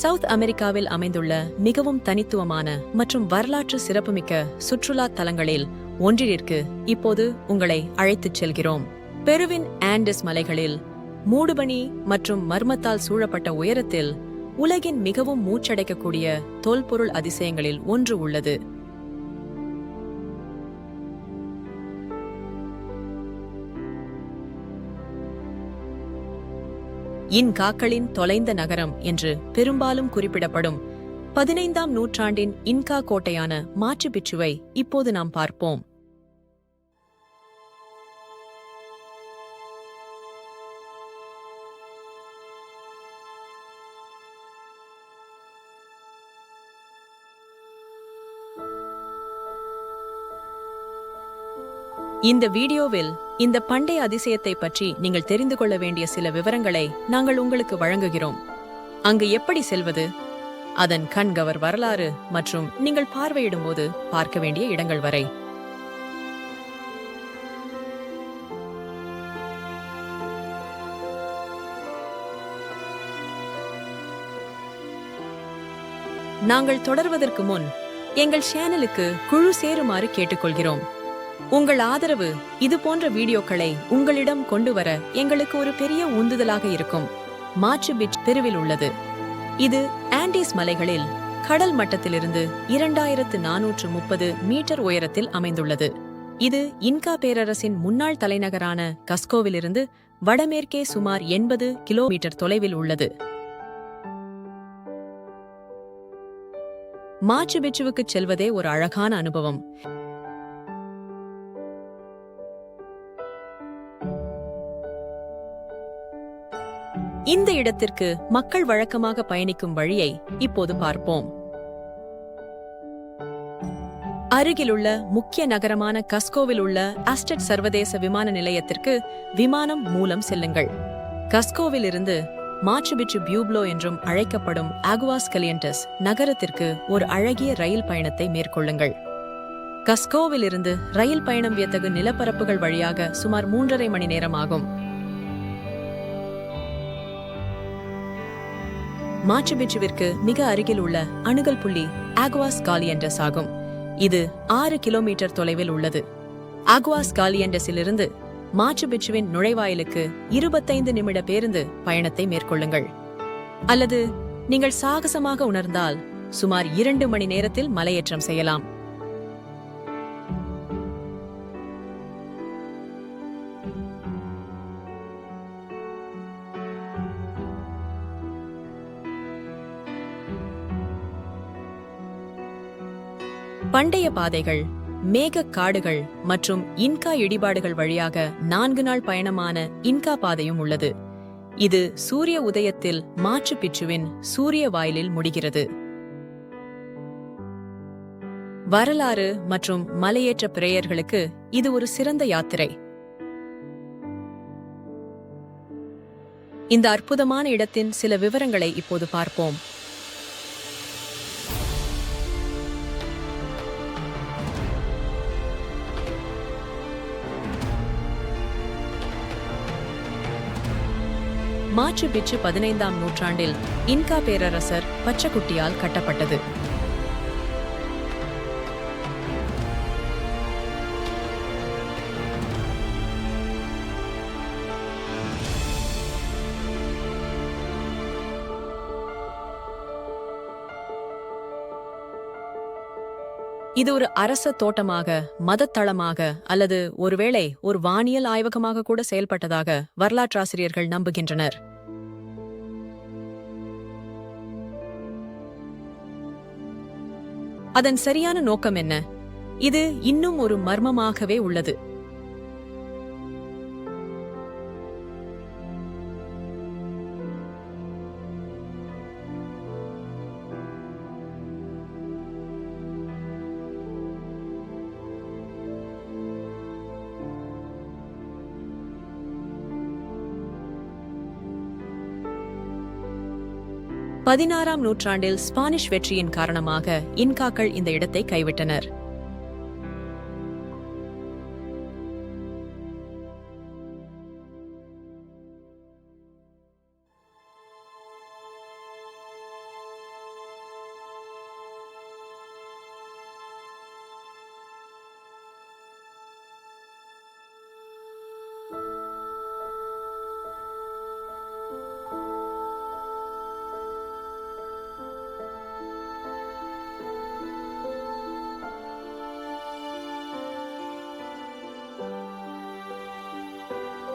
South அமெரிக்காவில் அமைந்துள்ள மிகவும் தனித்துவமான மற்றும் வரலாற்று சிறப்புமிக்க சுற்றுலா தலங்களில் ஒன்றிற்கு இப்போது உங்களை அழைத்துச் செல்கிறோம். பெருவின் ஆண்டஸ் மலைகளில் மூடுபனி மற்றும் மர்மத்தால் சூழப்பட்ட உயரத்தில் உலகின் மிகவும் மூச்சடைக்கக்கூடிய தொல்பொருள் அதிசயங்களில் ஒன்று உள்ளது. இன்காக்களின் தொலைந்த நகரம் என்று பெரும்பாலும் குறிப்பிடப்படும். பதினைந்தாம் நூற்றாண்டின் இன்கா கோட்டையான மாச்சு பிச்சுவை இப்போது நாம் பார்ப்போம். இந்த வீடியோவில் இந்த பண்டைய அதிசயத்தை பற்றி நீங்கள் தெரிந்து கொள்ள வேண்டிய சில விவரங்களை நாங்கள் உங்களுக்கு வழங்குகிறோம். அங்கு எப்படி செல்வது? அதன் கண்கவர் வரலாறு மற்றும் நீங்கள் பார்வையிடும் போது பார்க்க வேண்டிய இடங்கள் வரை. நாங்கள் தொடர்வதற்கு முன் எங்கள் சேனலுக்கு குழு சேருமாறு கேட்டுக்கொள்கிறோம். உங்கள் ஆதரவு இது போன்ற வீடியோக்களை உங்களிடம் கொண்டு வர எங்களுக்கு ஒரு பெரிய உந்துதலாக இருக்கும். மாச்சு பிச் தெருவில் உள்ளது. இது ஆண்டீஸ் மலைகளில் கடல் மட்டத்திலிருந்து இரண்டாயிரத்து நானூற்று முப்பது மீட்டர் உயரத்தில் அமைந்துள்ளது. இது இன்கா பேரரசின் முன்னாள் தலைநகரான கஸ்கோவிலிருந்து வடமேற்கே சுமார் எண்பது கிலோமீட்டர் தொலைவில் உள்ளது. மாச்சு பிச்சுவுக்கு செல்வதே ஒரு அழகான அனுபவம். இந்த இடத்திற்கு மக்கள் வழக்கமாக பயணிக்கும் வழியை இப்போது பார்ப்போம். அருகிலுள்ள முக்கிய நகரமான கஸ்கோவில் உள்ள அஸ்டட் சர்வதேச விமான நிலையத்திற்கு விமானம் மூலம் செல்லுங்கள். கஸ்கோவிலிருந்து மாச்சுபிச்சு பியூப்ளோ என்றும் அழைக்கப்படும் ஆகுவாஸ் கலியண்டஸ் நகரத்திற்கு ஒரு அழகிய ரயில் பயணத்தை மேற்கொள்ளுங்கள். கஸ்கோவிலிருந்து ரயில் பயணம் வியத்தகு நிலப்பரப்புகள் வழியாக சுமார் மூன்றரை மணி நேரம் ஆகும் மாச்சுபிச்சுவிற்கு மிக அருகில் உள்ள அணுகல் புள்ளி ஆகுவாஸ் காலியண்டஸ் ஆகும். இது ஆறு கிலோமீட்டர் தொலைவில் உள்ளது. ஆகுவாஸ் காலியண்டஸிலிருந்து மாச்சுபிச்சுவின் நுழைவாயிலுக்கு இருபத்தைந்து நிமிட பேருந்து பயணத்தை மேற்கொள்ளுங்கள். அல்லது நீங்கள் சாகசமாக உணர்ந்தால் சுமார் இரண்டு மணி நேரத்தில் மலையேற்றம் செய்யலாம். பண்டைய பாதைகள் மேகக் காடுகள் மற்றும் இன்கா இடிபாடுகள் வழியாக நான்கு நாள் பயணமான இன்கா பாதையும் உள்ளது. இது சூரிய உதயத்தில் மாச்சு பிச்சுவின் சூரிய வாயிலில் முடிகிறது. வரலாறு மற்றும் மலையேற்ற பிரேயர்களுக்கு இது ஒரு சிறந்த யாத்திரை. இந்த அற்புதமான இடத்தின் சில விவரங்களை இப்போது பார்ப்போம். மாச்சு பிச்சு பதினைந்தாம் நூற்றாண்டில் இன்கா பேரரசர் பச்சைக்குட்டியால் கட்டப்பட்டது. இது ஒரு அரச தோட்டமாக மதத்தளமாக அல்லது ஒருவேளை ஒரு வானியல் ஆய்வகமாக கூட செயல்பட்டதாக வரலாற்றாசிரியர்கள் நம்புகின்றனர். அதன் சரியான நோக்கம் என்ன? இது இன்னும் ஒரு மர்மமாகவே உள்ளது. பதினாறாம் நூற்றாண்டில் ஸ்பானிஷ் வெற்றியின் காரணமாக இன்காக்கள் இந்த இடத்தை கைவிட்டனர்.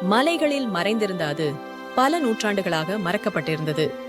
மலைகளில் மறைந்திருந்த அது பல நூற்றாண்டுகளாக மறக்கப்பட்டிருந்தது.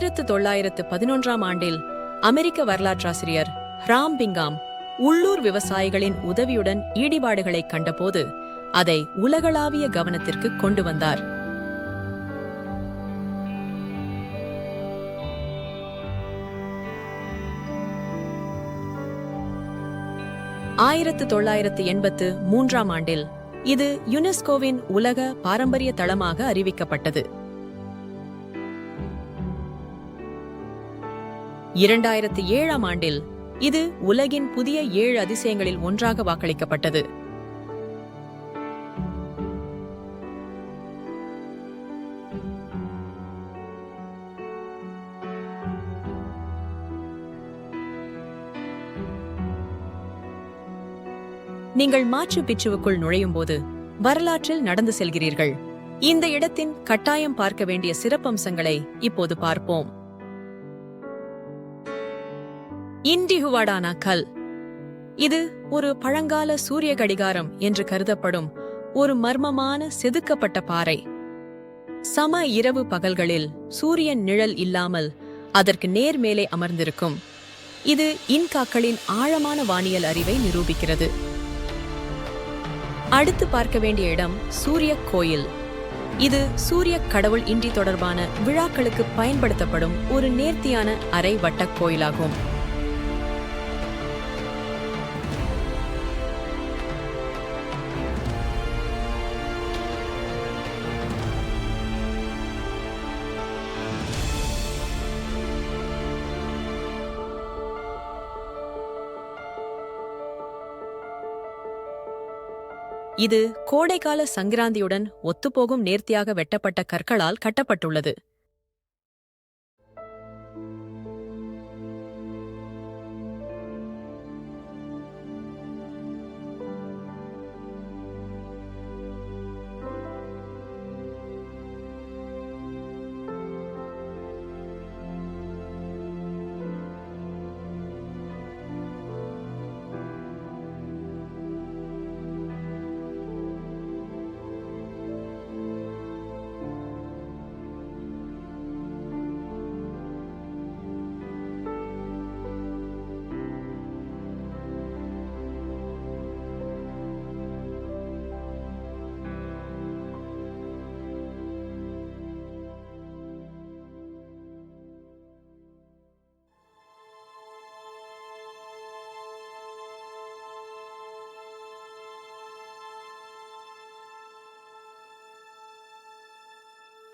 ஆயிரத்து தொள்ளாயிரத்து பதினொன்றாம் ஆண்டில் அமெரிக்க வரலாற்றாசிரியர் ராம் பிங்காம் உள்ளூர் விவசாயிகளின் உதவியுடன் ஈடுபாடுகளை கண்டபோது அதை உலகளாவிய கவனத்திற்கு கொண்டு வந்தார். ஆயிரத்து தொள்ளாயிரத்து எண்பத்து மூன்றாம் ஆண்டில் இது யுனெஸ்கோவின் உலக பாரம்பரிய தளமாக அறிவிக்கப்பட்டது. இரண்டாயிரத்தி ஏழாம் ஆண்டில் இது உலகின் புதிய ஏழு அதிசயங்களில் ஒன்றாக வாக்களிக்கப்பட்டது. நீங்கள் மாச்சு பிச்சுவுக்குள் நுழையும் போது வரலாற்றில் நடந்து செல்கிறீர்கள். இந்த இடத்தின் கட்டாயம் பார்க்க வேண்டிய சிறப்பம்சங்களை இப்போது பார்ப்போம். இண்டிஹுவாடானா கல். இது ஒரு பழங்கால சூரிய கடிகாரம் என்று கருதப்படும் ஒரு மர்மமான செதுக்கப்பட்ட பாறை. சம இரவு பகல்களில் சூரியன் நிழல் இல்லாமல் அதற்கு நேர் மேலே அமர்ந்திருக்கும். இது இன்காக்களின் ஆழமான வானியல் அறிவை நிரூபிக்கிறது. அடுத்து பார்க்க வேண்டிய இடம் சூரிய கோயில். இது சூரிய கடவுள் இன்றி தொடர்பான விழாக்களுக்கு பயன்படுத்தப்படும் ஒரு நேர்த்தியான அரை வட்டக் கோயிலாகும். இது கோடைக்கால சங்கிராந்தியுடன் ஒத்துப்போகும் நேர்த்தியாக வெட்டப்பட்ட கற்களால் கட்டப்பட்டுள்ளது.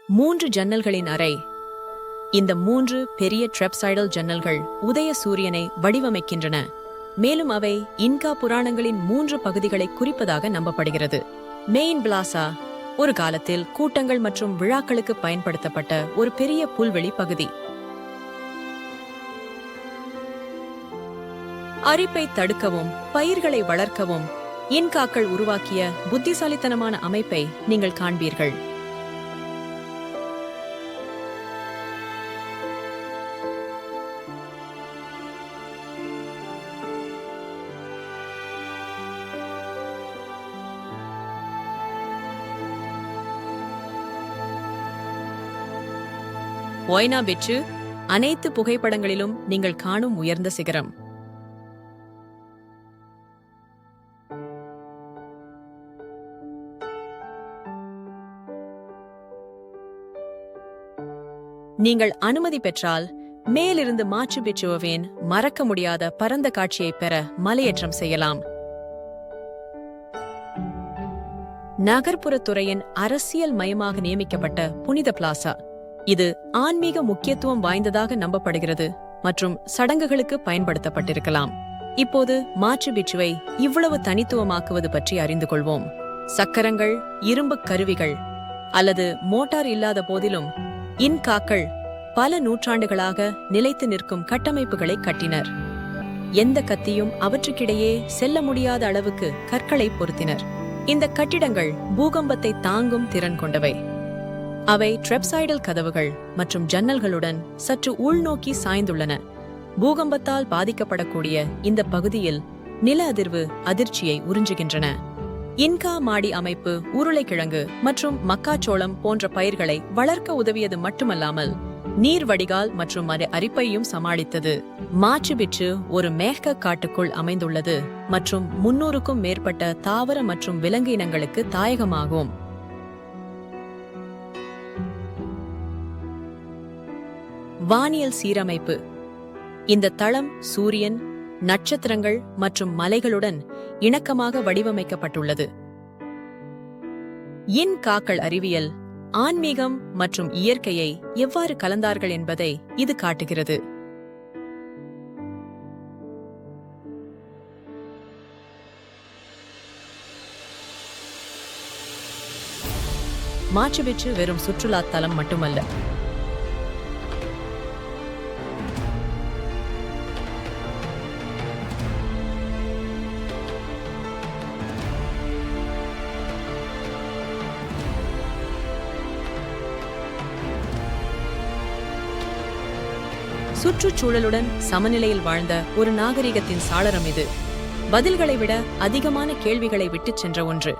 மூன்று ஜன்னல்களின் அறை. இந்த மூன்று பெரிய ட்ரெப்சைடல் ஜன்னல்கள் உதய சூரியனை வடிவமைக்கின்றன. மேலும் அவை இன்கா புராணங்களின் மூன்று பகுதிகளை குறிப்பதாக நம்பப்படுகிறது. மெயின் பிளாசா ஒரு காலத்தில் கூட்டங்கள் மற்றும் விழாக்களுக்கு பயன்படுத்தப்பட்ட ஒரு பெரிய புல்வெளி பகுதி. அரிப்பை தடுக்கவும் பயிர்களை வளர்க்கவும் இன்காக்கள் உருவாக்கிய புத்திசாலித்தனமான அமைப்பை நீங்கள் காண்பீர்கள். மொய்னா பிச்சு அனைத்து புகைப்படங்களிலும் நீங்கள் காணும் உயர்ந்த சிகரம். நீங்கள் அனுமதி பெற்றால் மேலிருந்து மாச்சு பிச்சுவின் மறக்க முடியாத பரந்த காட்சியை பெற மலையேற்றம் செய்யலாம். நகர்ப்புற துறையின் அரசியல் மயமாக நியமிக்கப்பட்ட புனித பிளாசா. இது ஆன்மீக முக்கியத்துவம் வாய்ந்ததாக நம்பப்படுகிறது மற்றும் சடங்குகளுக்கு பயன்படுத்தப்பட்டிருக்கலாம். இப்போது மாச்சு பிச்சுவை இவ்வளவு தனித்துவமாக்குவது பற்றி அறிந்து கொள்வோம். சக்கரங்கள் இரும்பு கருவிகள் அல்லது மோட்டார் இல்லாத போதிலும் இன்காக்கள் பல நூற்றாண்டுகளாக நிலைத்து நிற்கும் கட்டமைப்புகளை கட்டினர். எந்த கத்தியும் அவற்றுக்கிடையே செல்ல முடியாத அளவுக்கு கற்களை பொருத்தினர். இந்த கட்டிடங்கள் பூகம்பத்தை தாங்கும் திறன் கொண்டவை. அவை ட்ரெப்சைடல் கதவுகள் மற்றும் ஜன்னல்களுடன் சற்று உள்நோக்கி சாய்ந்துள்ளன. பூகம்பத்தால் பாதிக்கப்படக்கூடிய இந்த பகுதியில் நில அதிர்வு அதிர்ச்சியை உறிஞ்சுகின்றன. இன்கா மாடி அமைப்பு உருளைக்கிழங்கு மற்றும் மக்காச்சோளம் போன்ற பயிர்களை வளர்க்க உதவியது மட்டுமல்லாமல் நீர் வடிகால் மற்றும் அது அரிப்பையும் சமாளித்தது. மாச்சு பிச்சு ஒரு மேக காட்டுக்குள் அமைந்துள்ளது மற்றும் முன்னூறுக்கும் மேற்பட்ட தாவர மற்றும் விலங்கு இனங்களுக்கு தாயகமாகும். வானியல் சீரமைப்பு. இந்த தளம் சூரியன் நட்சத்திரங்கள் மற்றும் மலைகளுடன் இணக்கமாக வடிவமைக்கப்பட்டுள்ளது. இன் காக்கள் அறிவியல் ஆன்மீகம் மற்றும் இயற்கையை எவ்வாறு கலந்தார்கள் என்பதை இது காட்டுகிறது. மாச்சு வெறும் சுற்றுலா தலம் மட்டுமல்ல சுற்றுச்சூழலுடன் சமநிலையில் வாழ்ந்த ஒரு நாகரிகத்தின் சாளரம் இது. பதில்களை விட அதிகமான கேள்விகளை விட்டுச் சென்ற ஒன்று.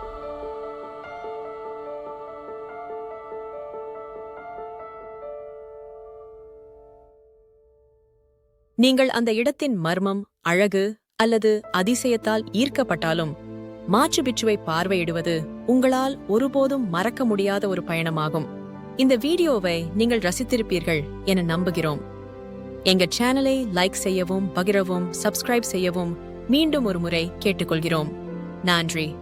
நீங்கள் அந்த இடத்தின் மர்மம் அழகு அல்லது அதிசயத்தால் ஈர்க்கப்பட்டாலும் மாச்சு பிச்சுவை பார்வையிடுவது உங்களால் ஒருபோதும் மறக்க முடியாத ஒரு பயணமாகும். இந்த வீடியோவை நீங்கள் ரசித்திருப்பீர்கள் என நம்புகிறோம். எங்க சேனலை லைக் செய்யவும் பகிரவும் சப்ஸ்கிரைப் செய்யவும் மீண்டும் ஒரு முறை கேட்டுக்கொள்கிறோம். நன்றி.